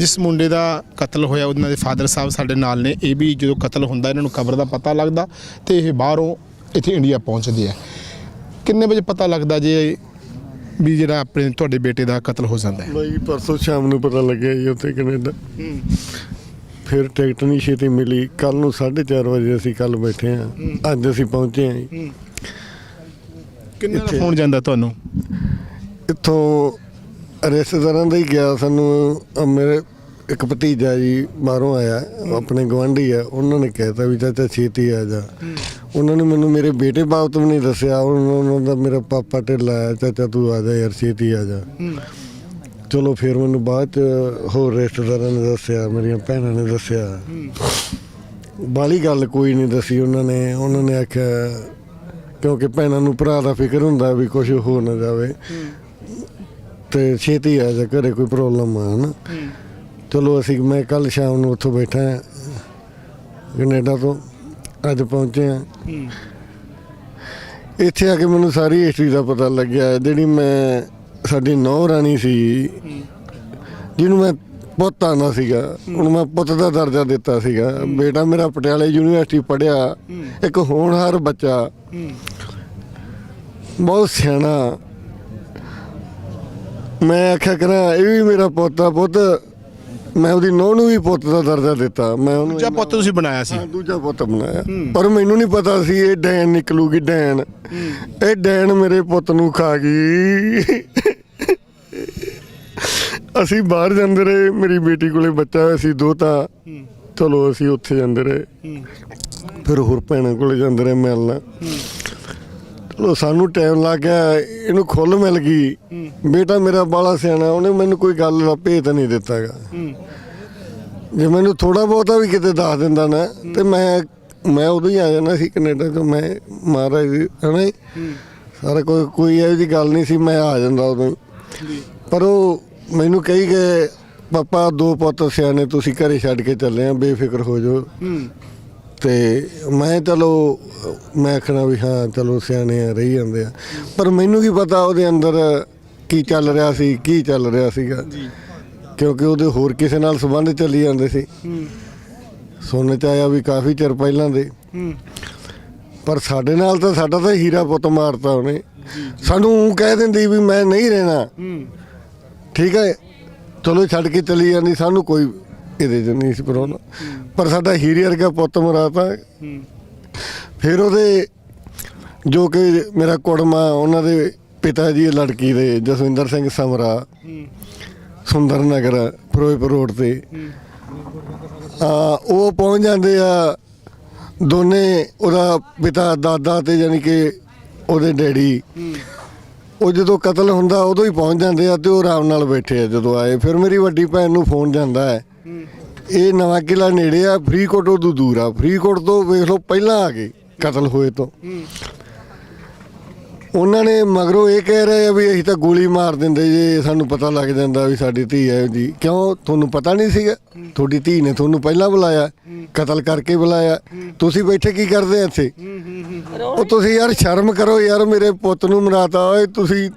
ਜਿਸ ਮੁੰਡੇ ਦਾ ਕਤਲ ਹੋਇਆ ਉਹਨਾਂ ਦੇ ਫਾਦਰ ਸਾਹਿਬ ਸਾਡੇ ਨਾਲ ਨੇ ਇਹ ਵੀ ਜਦੋਂ ਕਤਲ ਹੁੰਦਾ ਇਹਨਾਂ ਨੂੰ ਕਬਰ ਦਾ ਪਤਾ ਲੱਗਦਾ ਤੇ ਇਹ ਬਾਹਰੋਂ ਇੱਥੇ ਇੰਡੀਆ ਪਹੁੰਚਦੇ ਆ। ਕਿੰਨੇ ਵਜੇ ਪਤਾ ਲੱਗਦਾ ਜੇ ਵੀ ਜਿਹੜਾ ਆਪਣੇ ਤੁਹਾਡੇ ਬੇਟੇ ਦਾ ਕਤਲ ਹੋ ਜਾਂਦਾ ਹੈ? ਬਈ ਪਰਸੋਂ ਸ਼ਾਮ ਨੂੰ ਪਤਾ ਲੱਗਿਆ ਜੀ ਉੱਥੇ ਕੈਨੇਡਾ। ਫਿਰ ਟਿਕਟ ਨਹੀਂ ਛੇਤੀ ਮਿਲੀ। ਕੱਲ ਨੂੰ 4:30 ਵਜੇ ਅਸੀਂ ਕੱਲ ਬੈਠੇ ਆ ਅੱਜ ਅਸੀਂ ਪਹੁੰਚੇ ਆ ਜੀ। ਕਿੰਨੇ ਦਾ ਫੋਨ ਜਾਂਦਾ ਤੁਹਾਨੂੰ? ਇੱਥੋਂ ਰਿਸ਼ਤੇਦਾਰਾਂ ਦਾ ਹੀ ਗਿਆ ਸਾਨੂੰ। ਮੇਰੇ ਇੱਕ ਭਤੀਜਾ ਜੀ ਬਾਹਰੋਂ ਆਇਆ ਆਪਣੇ ਗਵਾਂਢੀ ਆ ਉਹਨਾਂ ਨੇ ਕਹਿਤਾ ਵੀ ਚਾਚਾ ਛੇਤੀ ਆ ਜਾ। ਉਹਨਾਂ ਨੇ ਮੈਨੂੰ ਮੇਰੇ ਬੇਟੇ ਬਾਬਤ ਵੀ ਨਹੀਂ ਦੱਸਿਆ ਉਹਨਾਂ ਉਹਨਾਂ ਦਾ ਮੇਰਾ ਪਾਪਾ ਢਿੱਲਾ ਆ ਚਾਚਾ ਤੂੰ ਆ ਜਾ ਯਾਰ ਛੇਤੀ ਆ ਜਾ। ਚਲੋ ਫਿਰ ਮੈਨੂੰ ਬਾਅਦ ਚ ਹੋਰ ਰਿਸ਼ਤੇਦਾਰਾਂ ਨੇ ਦੱਸਿਆ ਮੇਰੀਆਂ ਭੈਣਾਂ ਨੇ ਦੱਸਿਆ। ਬਾਲੀ ਗੱਲ ਕੋਈ ਨਹੀਂ ਦੱਸੀ ਉਹਨਾਂ ਨੇ ਉਹਨਾਂ ਨੇ ਆਖਿਆ ਕਿਉਂਕਿ ਭੈਣਾਂ ਨੂੰ ਭਰਾ ਦਾ ਫਿਕਰ ਹੁੰਦਾ ਵੀ ਕੁਝ ਹੋ ਨਾ ਜਾਵੇ। ਤੇ ਛੇਤੀ ਆ ਜਾ ਘਰੇ ਕੋਈ ਪ੍ਰੋਬਲਮ ਆ ਨਾ ਚਲੋ ਅਸੀਂ ਮੈਂ ਕੱਲ ਸ਼ਾਮ ਨੂੰ ਉੱਥੋਂ ਬੈਠਾ ਹਾਂ, ਕੈਨੇਡਾ ਤੋਂ ਅੱਜ ਪਹੁੰਚੇ ਆ ਇੱਥੇ ਆ ਕੇ ਮੈਨੂੰ ਸਾਰੀ ਹਿਸਟਰੀ ਦਾ ਪਤਾ ਲੱਗਿਆ ਜਿਹੜੀ ਮੈਂ ਸਾਡੀ ਨੌ ਰਾਣੀ ਸੀ ਜਿਹਨੂੰ ਮੈਂ ਪੁੱਤ ਆਉਂਦਾ ਸੀਗਾ ਉਹਨੂੰ ਮੈਂ ਪੁੱਤ ਦਾ ਦਰਜਾ ਦਿੱਤਾ ਸੀਗਾ। ਬੇਟਾ ਮੇਰਾ ਪਟਿਆਲੇ ਯੂਨੀਵਰਸਿਟੀ ਪੜ੍ਹਿਆ ਇੱਕ ਹੋਣਹਾਰ ਬੱਚਾ। ਬਹੁਤ ਸਿਆਣਾ। ਮੈਂ ਆਖਿਆ ਕਰਾਂ ਇਹ ਵੀ ਮੇਰਾ ਪੁੱਤ ਆ ਪੁੱਤ ਮੈਂ ਉਹਦੀ ਨੌਂ ਨੂੰ ਵੀ ਪੁੱਤ ਦਾ ਦਰਜਾ ਦਿੱਤਾ। ਮੈਂ ਉਹਨੂੰ ਦੂਜਾ ਪੁੱਤ ਤੁਸੀਂ ਬਣਾਇਆ ਸੀ। ਹਾਂ, ਦੂਜਾ ਪੁੱਤ ਬਣਾਇਆ। ਪਰ ਮੈਨੂੰ ਨਹੀਂ ਪਤਾ ਸੀ ਇਹ ਡੈਣ ਨਿਕਲੂਗੀ ਡੈਣ। ਇਹ ਡੈਣ ਮੇਰੇ ਪੁੱਤ ਨੂੰ ਖਾ ਗਈ। ਅਸੀਂ ਬਾਹਰ ਜਾਂਦੇ ਰਹੇ ਮੇਰੀ ਬੇਟੀ ਕੋਲੇ ਬੱਚਾ ਹੋਇਆ ਸੀ ਦੋ ਤਾਂ। ਚਲੋ ਅਸੀਂ ਉੱਥੇ ਜਾਂਦੇ ਰਹੇ। ਫਿਰ ਹੋਰ ਭੈਣਾਂ ਕੋਲੇ ਜਾਂਦੇ ਰਹੇ ਮਿਲਣ। ਚਲੋ ਸਾਨੂੰ ਟਾਈਮ ਲੱਗ ਗਿਆ ਇਹਨੂੰ ਖੁੱਲ ਮਿਲ ਗਈ। ਬੇਟਾ ਮੇਰਾ ਬਾਲਾ ਸਿਆਣਾ ਉਹਨੇ ਮੈਨੂੰ ਕੋਈ ਗੱਲ ਦਾ ਭੇਤ ਨਹੀਂ ਦਿੱਤਾਗਾ ਜੇ ਮੈਨੂੰ ਥੋੜਾ ਬਹੁਤਾ ਵੀ ਕਿਤੇ ਦੱਸ ਦਿੰਦਾ ਨਾ ਤੇ ਮੈਂ ਮੈਂ ਉਦੋਂ ਹੀ ਆ ਜਾਣਾ ਸੀ ਕੈਨੇਡਾ ਤੋਂ ਮੈਂ ਮਹਾਰਾਜ ਦੀ ਹਨਾ ਜੀ? ਸਾਰਾ ਕੋਈ ਕੋਈ ਇਹੋ ਜਿਹੀ ਗੱਲ ਨਹੀਂ ਸੀ ਮੈਂ ਆ ਜਾਂਦਾ ਉਦੋਂ। ਪਰ ਉਹ ਮੈਨੂੰ ਕਹੀ ਗਏ ਪਾਪਾ ਦੋ ਪੁੱਤ ਸਿਆਣੇ ਤੁਸੀਂ ਘਰੇ ਛੱਡ ਕੇ ਚੱਲੇ ਆ ਬੇਫਿਕਰ ਹੋ ਜਾਓ। ਤੇ ਮੈਂ ਚਲੋ ਮੈਂ ਆਖਣਾ ਵੀ ਹਾਂ ਚਲੋ ਸਿਆਣੇ ਆ ਰਹੀ ਜਾਂਦੇ ਆ। ਪਰ ਮੈਨੂੰ ਕੀ ਪਤਾ ਉਹਦੇ ਅੰਦਰ ਕੀ ਚੱਲ ਰਿਹਾ ਸੀ ਕੀ ਚੱਲ ਰਿਹਾ ਸੀਗਾ। ਕਿਉਂਕਿ ਉਹਦੇ ਹੋਰ ਕਿਸੇ ਨਾਲ ਸੰਬੰਧ ਚੱਲੀ ਜਾਂਦੇ ਸੀ। ਸੁਣਨ ਚ ਆਇਆ ਵੀ ਕਾਫੀ ਚਿਰ ਪਹਿਲਾਂ ਦੇ। ਪਰ ਸਾਡੇ ਨਾਲ ਤਾਂ ਸਾਡਾ ਤਾਂ ਹੀਰਾ ਪੁੱਤ ਮਾਰਤਾ ਉਹਨੇ। ਸਾਨੂੰ ਕਹਿ ਦਿੰਦੀ ਵੀ ਮੈਂ ਨਹੀਂ ਰਹਿਣਾ। ਠੀਕ ਹੈ? ਚਲੋ ਛੱਡ ਕੇ ਚਲੀ ਜਾਂਦੀ ਸਾਨੂੰ ਕੋਈ ਇਹਦੇ 'ਚ ਨਹੀਂ ਸੀ ਪਰੋਣਾ। ਪਰ ਸਾਡਾ ਹੀਰੇ ਵਰਗਾ ਪੁੱਤ ਮਰਾਤਾ ਫਿਰ ਉਹਦੇ ਜੋ ਕਿ ਮੇਰਾ ਕੁੜਮਾ, ਉਹਨਾਂ ਦੇ ਪਿਤਾ ਜੀ ਲੜਕੀ ਦੇ ਜਸਵਿੰਦਰ ਸਿੰਘ ਸਮਰਾ, ਸੁੰਦਰ ਨਗਰ, ਫਿਰੋਜ਼ਪੁਰ ਰੋਡ ਤੇ। ਆ, ਉਹ ਪਹੁੰਚ ਜਾਂਦੇ ਆ ਦੋਨੇ ਉਹਦਾ ਪਿਤਾ, ਦਾਦਾ ਤੇ ਯਾਨੀ ਕਿ ਉਹਦੇ ਡੈਡੀ। ਉਹ ਜਦੋਂ ਕਤਲ ਹੁੰਦਾ ਉਦੋਂ ਹੀ ਪਹੁੰਚ ਜਾਂਦੇ ਆ ਤੇ ਉਹ ਆਰਾਮ ਨਾਲ ਬੈਠੇ ਆ ਜਦੋਂ ਆਏ। ਫਿਰ ਮੇਰੀ ਵੱਡੀ ਭੈਣ ਨੂੰ ਫੋਨ ਜਾਂਦਾ ਹੈ। ਇਹ ਨਵਾਂ ਕਿਲਾ ਨੇੜੇ ਆ ਫਰੀਕੋਟ ਤੋਂ ਦੂਰ ਆ। ਫਰੀਕੋਟ ਤੋਂ ਵੇਖ ਲਓ ਪਹਿਲਾਂ ਆ ਗਏ ਕਤਲ ਹੋਏ ਤੋਂ। ਉਹਨਾਂ ਨੇ ਮਗਰੋਂ ਇਹ ਕਹਿ ਰਹੇ ਆ ਵੀ ਅਸੀਂ ਤਾਂ ਗੋਲੀ ਮਾਰ ਦਿੰਦੇ ਜੇ, ਸਾਨੂੰ ਪਤਾ ਲੱਗ ਜਾਂਦਾ ਵੀ ਸਾਡੀ ਧੀ ਹੈ ਜੀ। ਕਿਉਂ? ਤੁਹਾਨੂੰ ਪਤਾ ਨਹੀਂ ਸੀਗਾ। ਤੁਹਾਡੀ ਧੀ ਨੇ ਤੁਹਾਨੂੰ ਪਹਿਲਾਂ ਬੁਲਾਇਆ, ਕਤਲ ਕਰਕੇ ਬੁਲਾਇਆ। ਤੁਸੀਂ ਬੈਠੇ ਕੀ ਕਰਦੇ ਆ ਇੱਥੇ? ਉਹ ਤੁਸੀਂ ਯਾਰ ਸ਼ਰਮ ਕਰੋ ਯਾਰ, ਮੇਰੇ ਪੁੱਤ ਨੂੰ ਮਰਾਤਾ, ਓਏ ਤੁਸੀਂ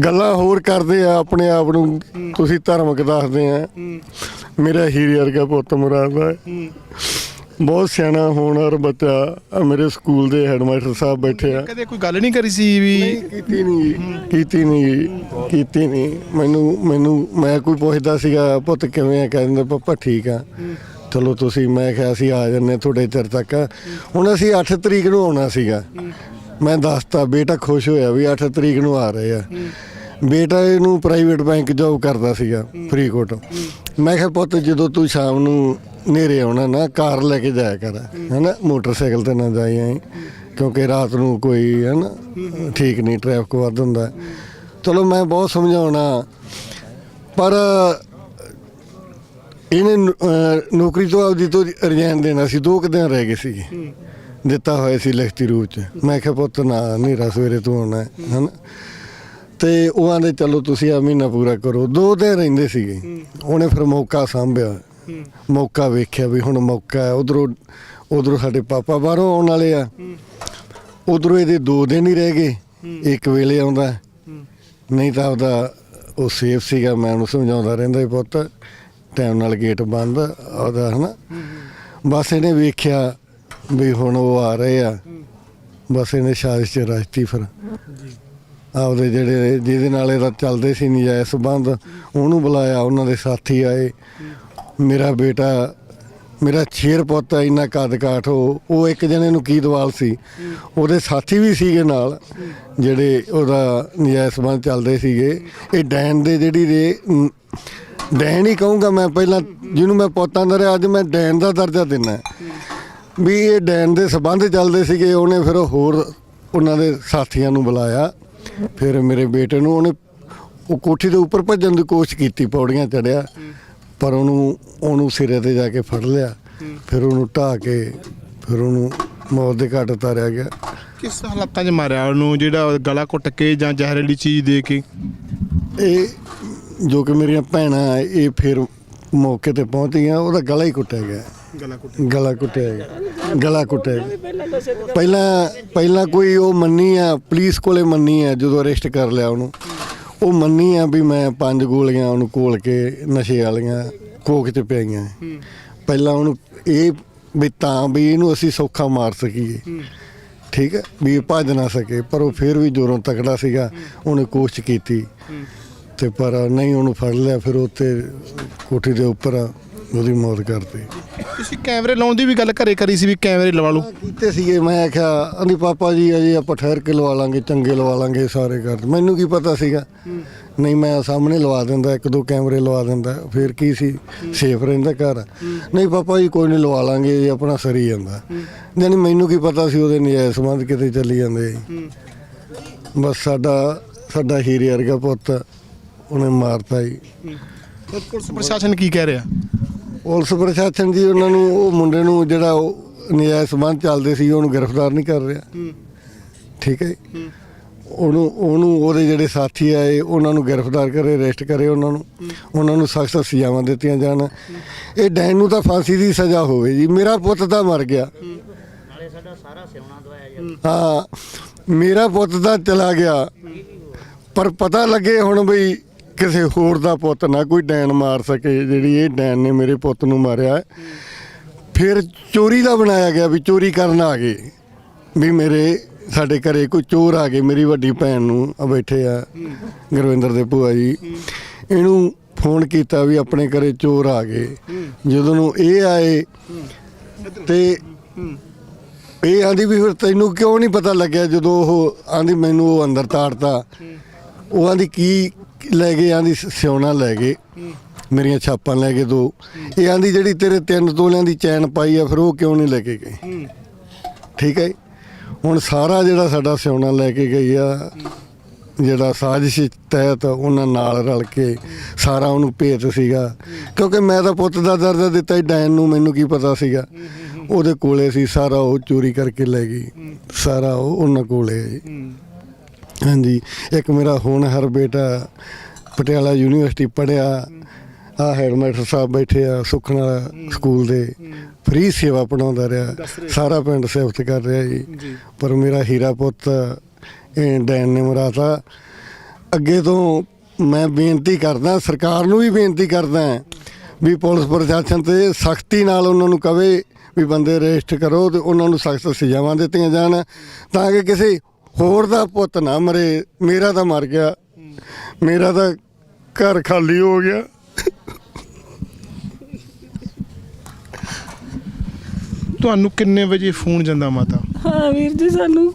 ਗੱਲਾਂ ਹੋਰ ਕਰਦੇ ਆ ਆਪਣੇ ਆਪ ਨੂੰ ਤੁਸੀਂ ਧਾਰਮਿਕ ਦੱਸਦੇ ਆ। ਮੇਰਾ ਹੀਰੇ ਵਰਗਾ ਪੁੱਤ ਮਰਾਦਾ ਹੈ ਬਹੁਤ ਸਿਆਣਾ ਹੋਣਹਾਰ ਬੱਚਾ ਮੇਰੇ ਸਕੂਲ ਦੇ ਹੈਡਮਾਸਟਰ ਸਾਹਿਬ ਬੈਠੇ ਆ। ਕਦੇ ਕੋਈ ਗੱਲ ਨਹੀਂ ਕਰੀ ਸੀ ਵੀ ਕੀਤੀ ਨਹੀਂ ਕੀਤੀ ਨਹੀਂ ਕੀਤੀ ਨਹੀਂ। ਮੈਨੂੰ ਮੈਨੂੰ ਮੈਂ ਕੋਈ ਪੁੱਛਦਾ ਸੀਗਾ ਪੁੱਤ ਕਿਵੇਂ ਆ? ਕਹਿੰਦੇ ਪਾਪਾ ਠੀਕ ਆ। ਚਲੋ ਤੁਸੀਂ ਮੈਂ ਕਿਹਾ ਸੀ ਆ ਜੰਨੇ ਤੁਹਾਡੇ ਚਿਰ ਤੱਕ। ਹੁਣ ਅਸੀਂ 8 ਤਰੀਕ ਨੂੰ ਆਉਣਾ ਸੀਗਾ। ਮੈਂ ਦੱਸਤਾ ਬੇਟਾ ਖੁਸ਼ ਹੋਇਆ ਵੀ 8 ਤਰੀਕ ਨੂੰ ਆ ਰਹੇ ਆ। ਬੇਟਾ ਇਹਨੂੰ ਪ੍ਰਾਈਵੇਟ ਬੈਂਕ ਜੌਬ ਕਰਦਾ ਸੀਗਾ ਫਰੀਕੋਟ। ਮੈਂ ਕਿਹਾ ਪੁੱਤ ਜਦੋਂ ਤੂੰ ਸ਼ਾਮ ਨੂੰ ਨੇਰੇ ਆਉਣਾ ਨਾ ਕਾਰ ਲੈ ਕੇ ਜਾਇਆ ਕਰ। ਹੈਨਾ ਮੋਟਰਸਾਈਕਲ ਤੇ ਨਾ ਜਾਈ ਆਈ ਕਿਉਂਕਿ ਰਾਤ ਨੂੰ ਕੋਈ ਹੈ ਨਾ ਠੀਕ ਨਹੀਂ ਟ੍ਰੈਫਿਕ ਵੱਧ ਹੁੰਦਾ। ਚਲੋ ਮੈਂ ਬਹੁਤ ਸਮਝਾਉਣਾ। ਪਰ ਇਹਨੇ ਨੌਕਰੀ ਤੋਂ ਆਪਦੀ ਤੋਂ ਰਿਜ਼ਾਈਨ ਦੇਣਾ ਸੀ ਦੋ ਕੁ ਦਿਨ ਰਹਿ ਗਏ ਸੀ ਦਿੱਤਾ ਹੋਇਆ ਸੀ ਲਿਖਤੀ ਰੂਪ ਚ। ਮੈਂ ਕਿਹਾ, ਪੁੱਤ, ਨਾ, ਹਨੇਰਾ ਸਵੇਰੇ ਤੂੰ ਆਉਣਾ ਹੈ, ਹਨਾ? ਤੇ ਉਹ ਆਂਦੇ ਚਲੋ, ਤੁਸੀਂ ਆ ਮਹੀਨਾ ਪੂਰਾ ਕਰੋ। ਦੋ ਦਿਨ ਰਹਿੰਦੇ ਸੀਗੇ। ਉਹਨੇ ਫਿਰ ਮੌਕਾ ਸਾਂਭਿਆ। ਮੌਕਾ ਵੇਖਿਆ ਵੀ ਹੁਣ ਮੌਕਾ ਹੈ। ਉਧਰੋਂ ਉਧਰੋਂ ਸਾਡੇ ਪਾਪਾ ਬਾਹਰੋਂ ਆਉਣ ਵਾਲੇ ਆ। ਉਧਰੋਂ ਇਹਦੇ ਦੋ ਦਿਨ ਹੀ ਰਹਿ ਗਏ। ਇੱਕ ਵੇਲੇ ਆਉਂਦਾ ਨਹੀਂ ਤਾਂ ਆਪਦਾ ਉਹ ਸੇਫ ਸੀਗਾ। ਮੈਂ ਉਹਨੂੰ ਸਮਝਾਉਂਦਾ ਰਹਿੰਦਾ ਪੁੱਤ ਟਾਈਮ ਨਾਲ ਗੇਟ ਬੰਦ ਉਹਦਾ ਹਨਾ? ਬਸ ਇਹਨੇ ਵੇਖਿਆ ਵੀ ਹੁਣ ਉਹ ਆ ਰਹੇ ਆ। ਬਸ ਇਹਨੇ ਸਾਜ਼ਿਸ਼ ਚ ਰਚਤੀ ਫਿਰ। ਆਪਦੇ ਜਿਹੜੇ ਜਿਹਦੇ ਨਾਲ ਇਹਦਾ ਚੱਲਦੇ ਸੀ ਨਜਾਇਜ਼ ਸੰਬੰਧ ਉਹਨੂੰ ਬੁਲਾਇਆ ਉਹਨਾਂ ਦੇ ਸਾਥੀ ਆਏ। ਮੇਰਾ ਬੇਟਾ ਮੇਰਾ ਛੇਰ ਪੁੱਤ ਇੰਨਾ ਕੱਦ ਕਾਠ ਉਹ ਉਹ ਇੱਕ ਜਣੇ ਨੂੰ ਕੀ ਦਵਾਲ ਸੀ? ਉਹਦੇ ਸਾਥੀ ਵੀ ਸੀਗੇ ਨਾਲ ਜਿਹੜੇ ਉਹਦਾ ਨਜਾਇਜ਼ ਸੰਬੰਧ ਚੱਲਦੇ ਸੀਗੇ। ਇਹ ਡੈਨ ਦੇ ਜਿਹੜੀ ਦੇ ਡੈਨ ਹੀ ਕਹੂੰਗਾ ਮੈਂ ਪਹਿਲਾਂ ਜਿਹਨੂੰ ਮੈਂ ਪੁੱਤਾਂ ਦਾ ਰਿਹਾ ਅੱਜ ਮੈਂ ਡੈਨ ਦਾ ਦਰਜਾ ਦਿੰਦਾ ਵੀ ਇਹ ਡੈਨ ਦੇ ਸਬੰਧ ਚੱਲਦੇ ਸੀਗੇ ਉਹਨੇ ਫਿਰ ਹੋਰ ਉਹਨਾਂ ਦੇ ਸਾਥੀਆਂ ਨੂੰ ਬੁਲਾਇਆ। ਫਿਰ ਮੇਰੇ ਬੇਟੇ ਨੂੰ ਉਹਨੇ ਉਹ ਕੋਠੀ ਦੇ ਉੱਪਰ ਭੱਜਣ ਦੀ ਕੋਸ਼ਿਸ਼ ਕੀਤੀ ਪੌੜੀਆਂ ਚੜਿਆ ਪਰ ਉਹਨੂੰ ਉਹਨੂੰ ਸਿਰੇ ਤੇ ਜਾ ਕੇ ਫੜ ਲਿਆ। ਫਿਰ ਉਹਨੂੰ ਢਾਹ ਕੇ ਫਿਰ ਉਹਨੂੰ ਮੌਤ ਦੇ ਘਾਟ ਉਤਾਰਿਆ ਗਿਆ। ਕਿਸ ਹਾਲਾਤਾਂ 'ਚ ਮਾਰਿਆ ਉਹਨੂੰ? ਜਿਹੜਾ ਗਲਾ ਘੁੱਟ ਕੇ ਜਾਂ ਜ਼ਹਿਰੀਲੀ ਚੀਜ਼ ਦੇ ਕੇ? ਇਹ ਜੋ ਕਿ ਮੇਰੀਆਂ ਭੈਣਾਂ ਇਹ ਫਿਰ ਮੌਕੇ ਤੇ ਪਹੁੰਚੀਆਂ ਉਹਦਾ ਗਲਾ ਹੀ ਕੁੱਟਿਆ ਗਿਆ। ਗਲਾ ਘੁੱਟ ਗਲਾ ਕੁੱਟਿਆ ਗਿਆ ਗਲਾ ਕੁੱਟਿਆ ਗਿਆ ਪਹਿਲਾਂ ਪਹਿਲਾਂ ਕੋਈ ਉਹ ਮੰਨੀ ਆ, ਪੁਲਿਸ ਕੋਲੇ ਮੰਨੀ ਆ, ਜਦੋਂ ਅਰੈਸਟ ਕਰ ਲਿਆ ਉਹਨੂੰ। ਉਹ ਮੰਨੀ ਆ ਵੀ ਮੈਂ ਪੰਜ ਗੋਲੀਆਂ ਉਹਨੂੰ ਕੋਲ ਕੇ ਨਸ਼ੇ ਵਾਲੀਆਂ ਕੋਕ ਚ ਪਈਆਂ ਪਹਿਲਾਂ ਉਹਨੂੰ ਇਹ ਵੀ ਤਾਂ ਵੀ ਇਹਨੂੰ ਅਸੀਂ ਸੌਖਾ ਮਾਰ ਸਕੀਏ। ਠੀਕ ਹੈ ਵੀ ਇਹ ਭੱਜ ਨਾ ਸਕੇ, ਪਰ ਉਹ ਫਿਰ ਵੀ ਜ਼ੋਰੋਂ ਤਕੜਾ ਸੀਗਾ, ਉਹਨੇ ਕੋਸ਼ਿਸ਼ ਕੀਤੀ। ਤੇ ਪਰ ਨਹੀਂ ਉਹਨੂੰ ਫੜ ਲਿਆ, ਫਿਰ ਉੱਤੇ ਕੋਠੀ ਦੇ ਉੱਪਰ ਉਹਦੀ ਮੌਤ ਕਰਤੀ। ਤੁਸੀਂ ਕੈਮਰੇ ਲਾਉਣ ਦੀ ਵੀ ਗੱਲ ਘਰੇ ਕਰੀ ਸੀ ਵੀ ਕੈਮਰੇ ਲਵਾ ਲਓ। ਕੀਤੇ ਸੀਗੇ ਮੈਂ ਆਖਿਆ ਅਨੀ ਪਾਪਾ ਜੀ ਅਜੇ ਆਪਾਂ ਠਹਿਰ ਕੇ ਲਵਾ ਲਾਂਗੇ ਚੰਗੇ ਲਵਾ ਲਾਂਗੇ ਸਾਰੇ ਕਰ ਮੈਨੂੰ ਕੀ ਪਤਾ ਸੀਗਾ? ਨਹੀਂ ਮੈਂ ਸਾਹਮਣੇ ਲਵਾ ਦਿੰਦਾ ਇੱਕ ਦੋ ਕੈਮਰੇ ਲਵਾ ਦਿੰਦਾ ਫਿਰ ਕੀ ਸੀ? ਸੇਫ ਰਹਿੰਦਾ ਘਰ। ਨਹੀਂ ਪਾਪਾ ਜੀ ਕੋਈ ਨਹੀਂ ਲਵਾ ਲਾਂਗੇ ਇਹ ਆਪਣਾ ਸਰੀ ਜਾਂਦਾ। ਜਾਨੀ ਮੈਨੂੰ ਕੀ ਪਤਾ ਸੀ ਉਹਦੇ ਨਜਾਇਜ਼ ਸੰਬੰਧ ਕਿਤੇ ਚੱਲੀ ਜਾਂਦੇ ਬਸ ਸਾਡਾ ਸਾਡਾ ਹੀਰੇ ਵਰਗਾ ਪੁੱਤ ਉਹਨੇ ਮਾਰਤਾ ਜੀ। ਪੁਲਿਸ ਪ੍ਰਸ਼ਾਸਨ ਕੀ ਕਹਿ ਰਿਹਾ? ਪੁਲਿਸ ਪ੍ਰਸ਼ਾਸਨ ਜੀ ਉਹਨਾਂ ਨੂੰ ਉਹ ਮੁੰਡੇ ਨੂੰ ਜਿਹੜਾ ਉਹ ਨਜਾਇਜ਼ ਸੰਬੰਧ ਚੱਲਦੇ ਸੀ ਉਹਨੂੰ ਗ੍ਰਿਫਤਾਰ ਨਹੀਂ ਕਰ ਰਿਹਾ। ਠੀਕ ਹੈ ਜੀ? ਉਹਨੂੰ ਉਹਨੂੰ ਉਹਦੇ ਜਿਹੜੇ ਸਾਥੀ ਆਏ ਉਹਨਾਂ ਨੂੰ ਗ੍ਰਿਫਤਾਰ ਕਰੇ ਅਰੈਸਟ ਕਰੇ ਉਹਨਾਂ ਨੂੰ। ਉਹਨਾਂ ਨੂੰ ਸਖਤ ਸਜ਼ਾਵਾਂ ਦਿੱਤੀਆਂ ਜਾਣ। ਇਹ ਡੈਨ ਨੂੰ ਤਾਂ ਫਾਂਸੀ ਦੀ ਸਜ਼ਾ ਹੋਵੇ ਜੀ। ਮੇਰਾ ਪੁੱਤ ਤਾਂ ਮਰ ਗਿਆ। ਹਾਂ। ਮੇਰਾ ਪੁੱਤ ਤਾਂ ਚਲਾ ਗਿਆ। ਪਰ ਪਤਾ ਲੱਗੇ ਹੁਣ ਬਈ ਕਿਸੇ ਹੋਰ ਦਾ ਪੁੱਤ ਨਾ ਕੋਈ ਡੈਨ ਮਾਰ ਸਕੇ, ਜਿਹੜੀ ਇਹ ਡੈਨ ਨੇ ਮੇਰੇ ਪੁੱਤ ਨੂੰ ਮਾਰਿਆ। ਹੈ। ਫਿਰ ਚੋਰੀ ਦਾ ਬਣਾਇਆ ਗਿਆ ਵੀ ਚੋਰੀ ਕਰਨ ਆ ਗਏ। ਵੀ ਮੇਰੇ, ਸਾਡੇ ਘਰੇ ਕੋਈ ਚੋਰ ਆ ਗਏ, ਮੇਰੀ ਵੱਡੀ ਭੈਣ ਨੂੰ ਆ ਬੈਠੇ ਆ, ਗੁਰਵਿੰਦਰ ਦੇ ਭੂਆ ਜੀ। ਇਹਨੂੰ ਫੋਨ ਕੀਤਾ ਵੀ ਆਪਣੇ ਘਰੇ ਚੋਰ ਆ ਗਏ। ਜਦੋਂ ਨੂੰ ਇਹ ਆਏ, ਤੇ ਇਹ ਆਂਦੀ ਵੀ ਫਿਰ ਤੈਨੂੰ ਕਿਉਂ ਨਹੀਂ ਪਤਾ ਲੱਗਿਆ ਜਦੋਂ ਉਹ ਆਂਦੀ ਮੈਨੂੰ ਉਹ ਅੰਦਰ ਤਾੜਤਾ। ਉਹ ਆਂਦੀ, ਕੀ ਲੈ ਗਏ ਆਂਦੀ ਸਿਉਣਾ ਲੈ ਗਏ ਮੇਰੀਆਂ ਛਾਪਾਂ ਲੈ ਕੇ ਦੋ। ਇਹ ਆਂਦੀ ਜਿਹੜੀ ਤੇਰੇ ਤਿੰਨ ਤੋਲਿਆਂ ਦੀ ਚੈਨ ਪਾਈ ਆ, ਫਿਰ ਉਹ ਕਿਉਂ ਨਹੀਂ ਲੈ ਕੇ ਗਏ ਠੀਕ ਹੈ ਜੀ? ਹੁਣ ਸਾਰਾ ਜਿਹੜਾ ਸਾਡਾ ਸਿਉਣਾ ਲੈ ਕੇ ਗਈ ਆ, ਜਿਹੜਾ ਸਾਜ਼ਿਸ਼ ਤਹਿਤ ਉਹਨਾਂ ਨਾਲ ਰਲ ਕੇ ਸਾਰਾ ਉਹਨੂੰ ਭੇਤ ਸੀਗਾ। ਕਿਉਂਕਿ ਮੈਂ ਤਾਂ ਪੁੱਤ ਦਾ ਦਰਜਾ ਦਿੱਤਾ ਹੀ ਡੈਨ ਨੂੰ ਮੈਨੂੰ ਕੀ ਪਤਾ ਸੀਗਾ। ਉਹਦੇ ਕੋਲੇ ਸੀ, ਸਾਰਾ ਉਹ ਚੋਰੀ ਕਰਕੇ ਲੈ ਗਈ। ਸਾਰਾ ਉਹ ਉਹਨਾਂ ਕੋਲੇ ਹੈ ਜੀ। ਹਾਂਜੀ ਇੱਕ ਮੇਰਾ ਹੋਣਹਾਰ ਬੇਟਾ ਪਟਿਆਲਾ ਯੂਨੀਵਰਸਿਟੀ ਪੜਿਆ ਆ ਹੈਡਮਾਸਟਰ ਸਾਹਿਬ ਬੈਠੇ ਆ ਸੁਖਨਾ ਸਕੂਲ ਦੇ ਫ੍ਰੀ ਸੇਵਾ ਪੜਾਉਂਦਾ ਰਿਹਾ ਸਾਰਾ ਪਿੰਡ ਸਿਫਤ ਕਰ ਰਿਹਾ ਜੀ। ਪਰ ਮੇਰਾ ਹੀਰਾ ਪੁੱਤ ਇਹ ਡੈਨ ਨੇ ਮਰਾਤਾ। ਅੱਗੇ ਤੋਂ ਮੈਂ ਬੇਨਤੀ ਕਰਦਾ ਸਰਕਾਰ ਨੂੰ ਵੀ ਬੇਨਤੀ ਕਰਦਾ ਵੀ ਪੁਲਿਸ ਪ੍ਰਸ਼ਾਸਨ ਤੇ ਸਖਤੀ ਨਾਲ ਉਹਨਾਂ ਨੂੰ ਕਵੇ ਵੀ ਬੰਦੇ ਅਰੈਸਟ ਕਰੋ ਤੇ ਉਹਨਾਂ ਨੂੰ ਸਖਤ ਸਜ਼ਾਵਾਂ ਦਿੱਤੀਆਂ ਜਾਣ ਤਾਂ ਕਿ ਕਿਸੇ ਹੋਰ ਦਾ ਪੁੱਤ ਨਾ ਮਰੇ ਮੇਰਾ ਤਾਂ ਮਰ ਗਿਆ। ਮੇਰਾ ਤਾਂ ਘਰ ਖਾਲੀ ਹੋ ਗਿਆ। ਤੁਹਾਨੂੰ ਕਿੰਨੇ ਵਜੇ ਫੋਨ ਜਾਂਦਾ ਮਾਤਾ? ਹਾਂ ਵੀਰ ਜੀ ਸਾਨੂੰ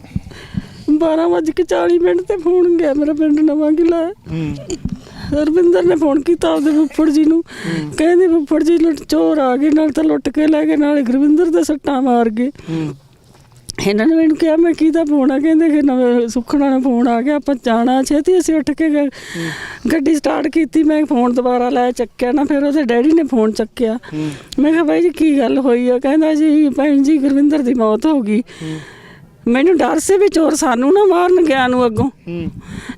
12:40 ਮਿੰਟ ਤੇ ਫੋਨ ਗਿਆ ਮੇਰਾ ਪਿੰਡ ਨਵਾਂ ਕਿਲਾ ਰਵਿੰਦਰ ਨੇ ਫੋਨ ਕੀਤਾ ਉਹਦੇ ਫੁੱਫੜ ਜੀ ਨੂੰ। ਕਹਿੰਦੇ ਫੁੱਫੜ ਜੀ ਲੁੱਟ ਚੋਰ ਆ ਗਏ ਨਾਲ ਤਾਂ ਲੁੱਟ ਕੇ ਲੈ ਗਏ ਨਾਲ ਗੁਰਵਿੰਦਰ ਦੇ ਸੱਟਾਂ ਮਾਰ ਗਏ। ਇਹਨਾਂ ਨੇ ਮੈਨੂੰ ਕਿਹਾ ਮੈਂ ਕਿਹਦਾ ਫੋਨ ਆ? ਕਹਿੰਦੇ ਕਿ ਨਵੇਂ ਸੁਖਣਾ ਦਾ ਫੋਨ ਆ ਗਿਆ ਆਪਾਂ ਜਾਣਾ ਛੇਤੀ ਅਸੀਂ ਉੱਠ ਕੇ ਗ- ਗੱਡੀ ਸਟਾਰਟ ਕੀਤੀ ਮੈਂ ਫੋਨ ਦੁਬਾਰਾ ਲੈ ਚੱਕਿਆ ਨਾ ਫਿਰ ਉਹਦੇ ਡੈਡੀ ਨੇ ਫੋਨ ਚੱਕਿਆ। ਮੈਂ ਕਿਹਾ ਬਾਈ ਜੀ ਕੀ ਗੱਲ ਹੋਈ ਆ? ਕਹਿੰਦਾ ਜੀ ਭੈਣ ਜੀ ਗੁਰਵਿੰਦਰ ਦੀ ਮੌਤ ਹੋ ਗਈ। ਮੈਨੂੰ ਡਰ ਸੀ ਵੀ ਚੋਰ ਸਾਨੂੰ ਨਾ ਮਾਰਨ ਗਿਆ ਨੂੰ ਅੱਗੋਂ।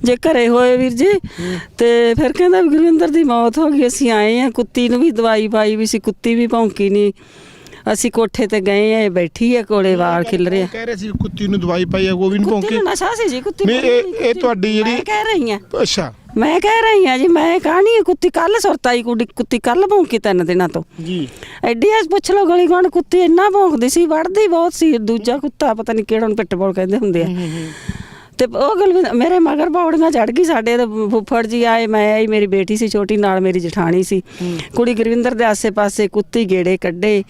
ਜੇ ਘਰੇ ਹੋਏ ਵੀਰ ਜੀ ਤੇ ਫਿਰ ਕਹਿੰਦਾ ਵੀ ਗੁਰਵਿੰਦਰ ਦੀ ਮੌਤ ਹੋ ਗਈ ਅਸੀਂ ਆਏ ਆ ਕੁੱਤੀ ਨੂੰ ਵੀ ਦਵਾਈ ਪਾਈ ਵੀ ਸੀ ਕੁੱਤੀ ਵੀ ਭੌਂਕੀ ਨਹੀਂ ਅਸੀਂ ਕੋਠੇ ਤੇ ਗਏ ਆ ਇਹ ਬੈਠੀ ਆ ਕੋਲੇ ਵਾਲ ਖਿਲ ਰਿਹਾ। ਕਹਿ ਰਹੇ ਸੀ ਕੁੱਤੀ ਨੂੰ ਦਵਾਈ ਪਾਈ ਆ ਉਹ ਵੀ ਨਹੀਂ ਕੁੱਤੀ ਭੌਂਕੇ। ਨੂੰ ਨਸ਼ਾ ਸੀ ਜੀ ਕੁੱਤੀ ਨੂੰ ਇਹ- ਨਹੀਂ, ਇਹ ਤੁਹਾਡੀ ਜਿਹੜੀ- ਮੈਂ ਕਹਿ ਰਹੀ ਆ। ਅੱਛਾ। ਮੈਂ ਕਹਿ ਰਹੀ ਆ ਜੀ ਮੈਂ ਕਹਾਣੀ ਕੁੱਤੀ ਕੱਲ ਸੁਰਤਾਈ ਕੁੜੀ ਕੁੱਤੀ ਕੱਲ ਭੌਂਕੀ ਤਿੰਨ ਦਿਨਾਂ ਤੋਂ। ਜੀ। ਐਡੀ ਐਸ ਪੁੱਛ ਲਓ ਗਲੀ ਗਾਂਡ ਕੁੱਤੀ ਇੰਨਾ ਭੌਂਕਦੀ ਸੀ ਵੜਦੀ ਬਹੁਤ ਸੀ ਦੂਜਾ ਕੁੱਤਾ ਪਤਾ ਨਹੀਂ ਕਿਹੜਾ ਨੂੰ ਪਿੱਟਬੋਲ ਕਹਿੰਦੇ ਹੁੰਦੇ ਆ। ਤੇ ਉਹ ਗੱਲ ਮੇਰੇ ਮਗਰ ਪੌੜੀਆਂ ਚੜ ਗਈ ਸਾਡੇ ਤੇ ਫੁੱਫੜ ਜੀ ਆਏ ਮੈਂ ਆਈ ਮੇਰੀ ਬੇਟੀ ਸੀ ਛੋਟੀ ਨਾਲ ਮੇਰੀ ਜਠਾਣੀ ਸੀ। ਕੁੜੀ ਗੁਰਵਿੰਦਰ ਦੇ ਆਸੇ-ਪਾਸੇ ਕੁੱਤੀ ਗੇੜੇ ਕੱਢੇ।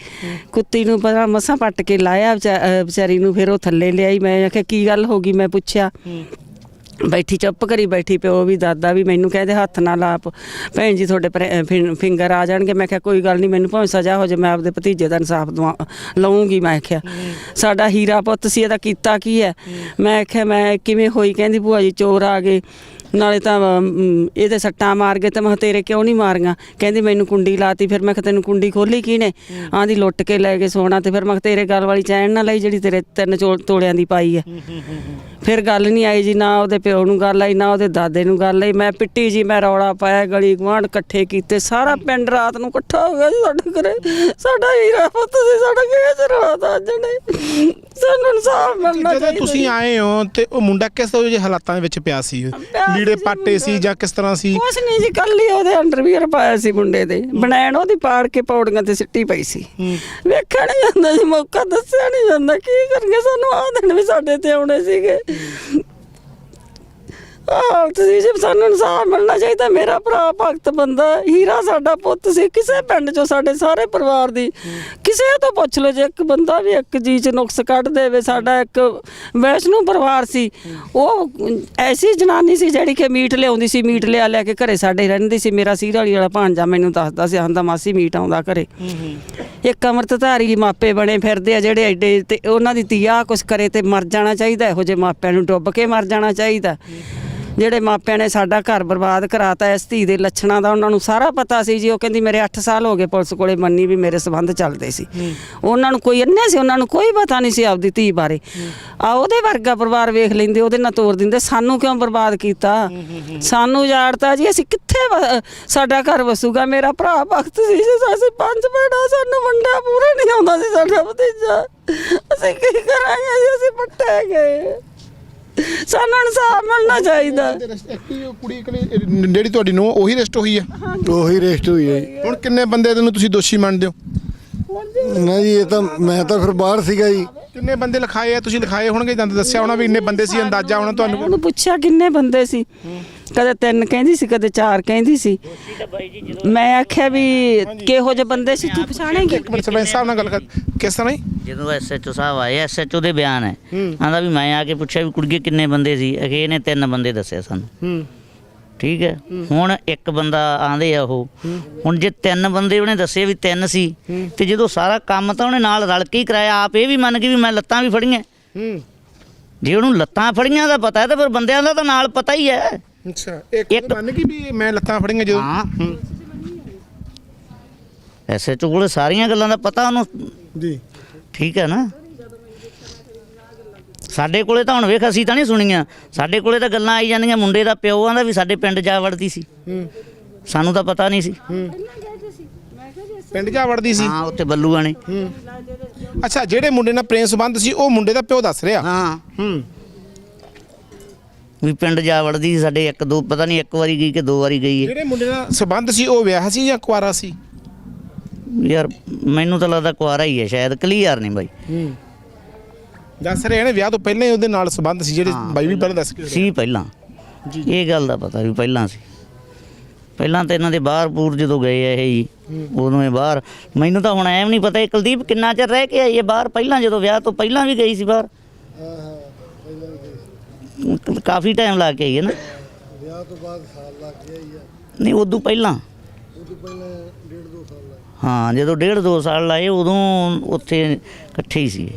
ਕੁੱਤੀ ਨੂੰ ਪਤਾ ਮਸਾਂ ਪੱਟ ਕੇ ਲਾਇਆ ਵਿਚਾਰੀ ਨੂੰ ਫਿਰ ਉਹ ਥੱਲੇ ਲਿਆਈ। ਮੈਂ ਆਖਿਆ ਕੀ ਗੱਲ ਹੋ ਗਈ? ਮੈਂ ਪੁੱਛਿਆ। ਬੈਠੀ ਚੁੱਪ ਕਰੀ ਬੈਠੀ ਪਿਓ ਵੀ ਦਾਦਾ ਵੀ ਮੈਨੂੰ ਕਹਿੰਦੇ ਹੱਥ ਨਾ ਲਾਪ ਭੈਣ ਜੀ ਤੁਹਾਡੇ ਪਰ- ਫਿੰਗਰ ਆ ਜਾਣਗੇ। ਮੈਂ ਕਿਹਾ ਕੋਈ ਗੱਲ ਨਹੀਂ ਮੈਨੂੰ ਭਾਵੇਂ ਸਜ਼ਾ ਹੋ ਜਾਏ ਮੈਂ ਆਪਦੇ ਭਤੀਜੇ ਦਾ ਇਨਸਾਫ ਦਵਾ ਲਵਾਂਗੀ ਮੈਂ ਕਿਹਾ। ਸਾਡਾ ਹੀਰਾ ਪੁੱਤ ਸੀ ਇਹਦਾ ਕੀਤਾ ਕੀ ਹੈ। ਮੈਂ ਕਿਹਾ ਮੈਂ ਕਿਵੇਂ ਹੋਈ? ਕਹਿੰਦੀ ਭੂਆ ਜੀ ਚੋਰ ਆ ਗਏ। ਨਾਲੇ ਤਾਂ ਅਮ, ਇਹਦੇ ਸੱਟਾਂ ਮਾਰ ਗਏ ਤੇ ਮੈਂ ਕਿਹਾ ਤੇਰੇ ਕਿਉਂ ਨਹੀਂ ਮਾਰੀਆਂ? ਕਹਿੰਦੀ ਮੈਨੂੰ ਕੁੰਡੀ ਲਾਤੀ ਫਿਰ ਮੈਂ ਤੈਨੂੰ ਕੁੰਡੀ ਖੋਲੀ ਕਿਹਨੇ? ਆਂਦੀ ਲੁੱਟ ਕੇ ਲੈ ਗਏ ਸੋਨਾ ਤੇ ਫਿਰ ਮੈਂ ਕਿਹਾ ਤੇਰੇ ਗੱਲ ਵਾਲੀ ਚੈਨ ਨਾ ਲਈ ਜਿਹੜੀ ਤੇਰੇ ਤਿੰਨ ਚੋ- ਤੋਲਿਆਂ ਦੀ ਪਾਈ ਹੈ ਫਿਰ ਗੱਲ ਨਹੀਂ ਆਈ ਜੀ ਨਾ ਉਹਦੇ ਪਿਓ ਨੂੰ ਗੱਲ ਆਈ ਨਾ ਉਹਦੇ ਦਾਦੇ ਨੂੰ ਗੱਲ ਆਈ। ਮੈਂ ਪਿੱਟੀ ਜੀ ਮੈਂ ਰੌਲਾ ਪਾਇਆ ਗਲੀ ਗਵਾਂਢ ਇਕੱਠੇ ਕੀਤੇ। ਸਾਰਾ ਪਿੰਡ ਰਾਤ ਨੂੰ ਇਕੱਠਾ ਹੋ ਗਿਆ ਜੀ ਸਾਡੇ ਘਰੇ। ਸਾਡਾ ਹੀਰਾ ਪੁੱਤ ਸੀ ਸਾਡਾ ਕਿਹੜਾ ਤਾਂ ਅੱਜ ਨੇ ਸਾਨੂੰ ਇਨਸਾਫ ਮਿਲਣਾ ਜਦੋਂ ਚਾਹੀਦਾ ਤੁਸੀਂ ਆਏ ਹੋ ਤੇ ਉਹ ਮੁੰਡਾ ਕਿਸ ਤਰ੍ਹਾਂ ਦੇ ਹਾਲਾਤਾਂ ਦੇ ਵਿੱਚ ਪਿਆ ਸੀ? ਸੀ ਜੀ ਪਾਟੇ ਸੀ। ਜਾਂ ਕਿਸ ਤਰ੍ਹਾਂ ਸੀ? ਕੁਛ ਨਹੀਂ ਜੀ ਕੱਲ ਹੀ ਉਹਦੇ ਅੰਡਰਵੀਅਰ ਪਾਇਆ ਸੀ ਮੁੰਡੇ ਦੇ। ਬਣੈਣ ਉਹਦੀ ਪਾੜ ਕੇ ਪੌੜੀਆਂ ਤੇ ਸਿੱਟੀ ਪਈ ਸੀ। ਵੇਖਿਆ ਨਹੀਂ ਜਾਂਦਾ ਜੀ ਮੌਕਾ ਦੱਸਿਆ ਨਹੀਂ ਜਾਂਦਾ। ਕੀ ਕਰਨਗੇ ਸਾਨੂੰ ਆਹ ਦਿਨ ਵੀ ਸਾਡੇ ਤੇ ਆਉਣੇ ਸੀਗੇ। ਤੁਸੀਂ ਜੀ ਸਾਨੂੰ ਇਨਸਾਫ ਮਿਲਣਾ ਚਾਹੀਦਾ ਮੇਰਾ ਭਰਾ ਭਗਤ ਬੰਦਾ ਹੀਰਾ ਸਾਡਾ ਪੁੱਤ ਸੀ ਕਿਸੇ ਪਿੰਡ ਚੋਂ ਸਾਡੇ ਸਾਰੇ ਪਰਿਵਾਰ ਦੀ ਕਿਸੇ ਤੋਂ ਪੁੱਛ ਲਓ ਜੇ ਇੱਕ ਬੰਦਾ ਵੀ ਇੱਕ ਜੀ ਚ ਨੁਕਸ ਕੱਢ ਦੇਵੇ ਸਾਡਾ ਇੱਕ ਵੈਸ਼ਨੂ ਪਰਿਵਾਰ ਸੀ ਉਹ ਐਸੀ ਜਨਾਨੀ ਸੀ ਜਿਹੜੀ ਕਿ ਮੀਟ ਲਿਆਉਂਦੀ ਸੀ ਮੀਟ ਲਿਆ ਲਿਆ ਕੇ ਘਰੇ ਸਾਡੇ ਰਹਿੰਦੀ ਸੀ ਮੇਰਾ ਸੀਰ ਵਾਲੀ ਵਾਲਾ ਭਾਂਜਾ ਮੈਨੂੰ ਦੱਸਦਾ ਸੀ ਆਂਦਾ ਮਾਸੀ ਮੀਟ ਆਉਂਦਾ ਘਰੇ। ਇੱਕ ਅੰਮ੍ਰਿਤਧਾਰੀ ਮਾਪੇ ਬਣੇ ਫਿਰਦੇ ਆ ਜਿਹੜੇ ਐਡੇ ਤੇ ਉਹਨਾਂ ਦੀ ਧੀਆ ਕੁਛ ਕਰੇ ਤੇ ਮਰ ਜਾਣਾ ਚਾਹੀਦਾ ਇਹੋ ਜਿਹੇ ਮਾਪਿਆਂ ਨੂੰ ਡੁੱਬ ਕੇ ਮਰ ਜਾਣਾ ਚਾਹੀਦਾ। ਜਿਹੜੇ ਮਾਪਿਆਂ ਨੇ ਸਾਡਾ ਘਰ ਬਰਬਾਦ ਕਰਾਤਾ ਇਸ ਧੀ ਦੇ ਲੱਛਣਾਂ ਦਾ ਉਹਨਾਂ ਨੂੰ ਸਾਰਾ ਪਤਾ ਸੀ ਜੀ। ਉਹ ਕਹਿੰਦੀ ਮੇਰੇ 8 ਸਾਲ ਹੋ ਗਏ ਪੁਲਿਸ ਕੋਲੇ ਮੰਨੀ ਵੀ ਮੇਰੇ ਸਬੰਧ ਚੱਲਦੇ ਸੀ। ਉਹਨਾਂ ਨੂੰ ਕੋਈ ਅੰਨੇ ਸੀ ਉਹਨਾਂ ਨੂੰ ਕੋਈ ਪਤਾ ਨਹੀਂ ਸੀ ਆਪਦੀ ਧੀ ਬਾਰੇ। ਆ ਉਹਦੇ ਵਰਗਾ ਪਰਿਵਾਰ ਵੇਖ ਲੈਂਦੇ ਉਹਦੇ ਨਾਲ ਤੋਰ ਦਿੰਦੇ ਸਾਨੂੰ ਕਿਉਂ ਬਰਬਾਦ ਕੀਤਾ? ਸਾਨੂੰ ਉਜਾੜਤਾ ਜੀ ਅਸੀਂ ਕਿੱਥੇ ਸਾਡਾ ਘਰ ਵਸੂਗਾ? ਮੇਰਾ ਭਰਾ ਭਗਤ ਸੀ ਅਸੀਂ ਪੰਜ ਭੈਣਾਂ ਸਾਨੂੰ ਵੰਡਾ ਪੂਰਾ ਨਹੀਂ ਆਉਂਦਾ ਸੀ ਸਾਡਾ ਭਤੀਜਾ। ਅਸੀਂ ਕੀ ਕਰਾਂਗੇ ਅਸੀਂ ਪੱਟੇ ਗਏ। ਸਾਨੂੰ ਇਨਸਾਫ ਮਿਲਣਾ ਚਾਹੀਦਾ। ਕੁੜੀ ਜਿਹੜੀ ਤੁਹਾਡੀ ਨੂੰ ਉਹੀ ਰੈਸਟ ਹੋਈ ਹੈ ਉਹੀ ਰੇਸਟ ਹੋਈ ਹੈ ਜੀ। ਹੁਣ ਕਿੰਨੇ ਬੰਦੇ ਤੈਨੂੰ ਤੁਸੀਂ ਦੋਸ਼ੀ ਮੰਨਦੇ ਹੋ? ਨਾ ਜੀ ਇਹ ਤਾਂ ਮੈਂ ਤਾਂ ਫਿਰ ਬਾਹਰ ਸੀਗਾ ਜੀ। ਕਿੰਨੇ ਬੰਦੇ ਲਿਖਾਏ ਆ? ਤੁਸੀਂ ਲਿਖਾਏ ਹੋਣਗੇ ਜਾਂ ਤਾਂ ਦੱਸਿਆ ਹੋਣਾ ਵੀ ਇੰਨੇ ਬੰਦੇ ਸੀ ਅੰਦਾਜ਼ਾ ਹੋਣਾ ਤੁਹਾਨੂੰ? ਉਹਨੂੰ ਪੁੱਛਿਆ ਕਿੰਨੇ ਬੰਦੇ ਸੀ। ਕਦੇ ਤਿੰਨ ਕਹਿੰਦੀ ਸੀ ਕਦੇ ਚਾਰ ਕਹਿੰਦੀ ਸੀ। ਮੈਂ ਆਖਿਆ ਵੀ ਕਿਹੋ ਜਿਹੇ ਬੰਦੇ ਸੀ ਤੂੰ ਪਛਾਣੇਂਗੀ? ਇੱਕ ਮਿੰਟ ਸਰਪੰਚ ਸਾਹਿਬ ਨਾਲ ਗੱਲ ਕਰ। ਕਿਸ ਤਰ੍ਹਾਂ ਜੀ? ਜਦੋਂ ਐਸਐਚਓ ਸਾਹਿਬ ਆਏ ਐਸਐਚਓ ਦੇ ਬਿਆਨ ਹੈ। ਆਂਦਾ ਵੀ ਮੈਂ ਆ ਕੇ ਪੁੱਛਿਆ ਵੀ ਕੁੜੀਏ ਕਿੰਨੇ ਬੰਦੇ ਸੀ? ਅਖੇ ਇਹਨੇ ਤਿੰਨ ਬੰਦੇ ਦੱਸਿਆ ਸਾਨੂੰ। ਹੂੰ। ਠੀਕ ਹੈ? ਹੁਣ ਇੱਕ ਬੰਦਾ ਆਂਦੇ ਆ ਉਹ। ਹੁਣ ਜੇ ਤਿੰਨ ਬੰਦੇ ਉਹਨੇ ਦੱਸੇ ਵੀ ਤਿੰਨ ਸੀ ਤੇ ਜਦੋਂ ਸਾਰਾ ਕੰਮ ਤਾਂ ਉਹਨੇ ਨਾਲ ਰਲ ਕੇ ਹੀ ਕਰਾਇਆ ਆਪ ਇਹ ਵੀ ਮੰਨ ਗਈ ਵੀ ਮੈਂ ਲੱਤਾਂ ਵੀ ਫੜੀਆਂ। ਹੂੰ। ਜੇ ਉਹਨੂੰ ਲੱਤਾਂ ਫੜੀਆਂ ਦਾ ਪਤਾ ਹੈ ਤਾਂ ਫਿਰ ਬੰਦਿਆਂ ਦਾ ਤਾਂ ਨਾਲ ਪਤਾ ਹੀ ਹੈ। ਅੱਛਾ ਇੱਕ ਇੱਕ- ਮੰਨ ਗਈ ਵੀ ਮੈਂ ਲੱਤਾਂ ਫੜੀਆਂ ਜਦੋਂ? ਹਾਂ ਹੂੰ। ਐਸਐਚਓ ਕੋਲ ਸਾਰੀਆਂ ਗੱਲਾਂ ਦਾ ਪਤਾ ਉਹਨੂੰ? ਜੀ। ਠੀਕ ਹੈ ਨਾ? ਸਾਡੇ ਕੋਲੇ ਤਾਂ ਹੁਣ ਵੇਖ ਅਸੀਂ ਤਾਂ ਨਹੀਂ ਸੁਣੀਆਂ। ਸਾਡੇ ਕੋਲੇ ਤਾਂ ਗੱਲਾਂ ਆਈ ਜਾਂਦੀਆਂ ਮੁੰਡੇ ਦਾ ਪਿਓ ਆਂਦਾ ਵੀ ਸਾਡੇ ਪਿੰਡ ਜਾ ਵੜਦੀ ਸੀ। ਹੂੰ। ਸਾਨੂੰ ਤਾਂ ਪਤਾ ਨਹੀਂ ਸੀ। ਪਿੰਡ ਜਾ ਵੜਦੀ ਸੀ? ਹਾਂ ਉੱਥੇ ਬੱਲੂਆਂ ਨੇ। ਹੂੰ। ਅੱਛਾ ਜਿਹੜੇ ਮੁੰਡੇ ਨਾਲ ਪ੍ਰੇਮ ਸੰਬੰਧ ਸੀ ਉਹ ਮੁੰਡੇ ਦਾ ਪਿਓ ਦੱਸ ਰਿਹਾ? ਹਾਂ। ਹੂੰ। ਵੀ ਪਿੰਡ ਜਾ ਵੜਦੀ ਸੀ ਸਾਡੇ ਇੱਕ ਦੋ ਪਤਾ ਨਹੀਂ ਇੱਕ ਵਾਰੀ ਗਈ ਕਿ ਦੋ ਵਾਰੀ ਗਈ ਹੈ। ਜਿਹੜੇ ਮੁੰਡੇ ਨਾਲ ਸੰਬੰਧ ਸੀ ਉਹ ਵਿਆਹ ਸੀ ਜਾਂ ਕੁਆਰਾ ਸੀ? ਯਾਰ ਮੈਨੂੰ ਤਾਂ ਲੱਗਦਾ ਕੁਆਰਾ ਹੀ ਹੈ ਸ਼ਾਇਦ ਕਲੀਅਰ ਨਹੀਂ ਬਾਈ। ਹੂੰ। ਦੱਸ ਰਹੇ ਨੇ ਵਿਆਹ ਤੋਂ ਪਹਿਲਾਂ ਹੀ ਉਹਦੇ ਨਾਲ ਸੰਬੰਧ ਸੀ ਜਿਹੜੇ ਬਾਈ ਵੀ ਪਹਿਲਾਂ। ਦੱਸ ਕੇ। ਸੀ ਪਹਿਲਾਂ। ਇਹ ਗੱਲ ਦਾ ਪਤਾ ਵੀ ਪਹਿਲਾਂ ਸੀ। ਪਹਿਲਾਂ ਤਾਂ ਇਹਨਾਂ ਦੇ ਬਾਹਰ ਪੂਰ ਜਦੋਂ ਗਏ ਆ ਇਹ ਜੀ ਉਦੋਂ ਇਹ ਬਾਹਰ। ਮੈਨੂੰ ਤਾਂ ਹੁਣ ਐਵੇਂ ਨਹੀਂ ਪਤਾ ਇਹ ਕੁਲਦੀਪ ਕਿੰਨਾ ਚਿਰ ਰਹਿ ਕੇ ਆਈ ਹੈ ਬਾਹਰ ਪਹਿਲਾਂ ਜਦੋਂ ਵਿਆਹ ਤੋਂ ਪਹਿਲਾਂ ਵੀ ਗਈ ਸੀ ਬਾਹਰ। ਕਾਫੀ ਟਾਈਮ ਲਾ ਕੇ ਆਈ ਹੈ ਨਾ। ਵਿਆਹ ਤੋਂ ਬਾਅਦ ਸਾਲ ਲੱਗ ਗਿਆ ਹੀ ਆ। ਨਹੀਂ ਉਦੋਂ ਪਹਿਲਾਂ। ਉਦੋਂ ਪਹਿਲਾਂ ਡੇਢ ਦੋ ਸਾਲ ਲੱਗ ਹਾਂ ਜਦੋਂ ਡੇਢ ਦੋ ਸਾਲ ਲਾਏ ਉਦੋਂ ਉੱਥੇ ਇਕੱਠੇ ਹੀ ਸੀ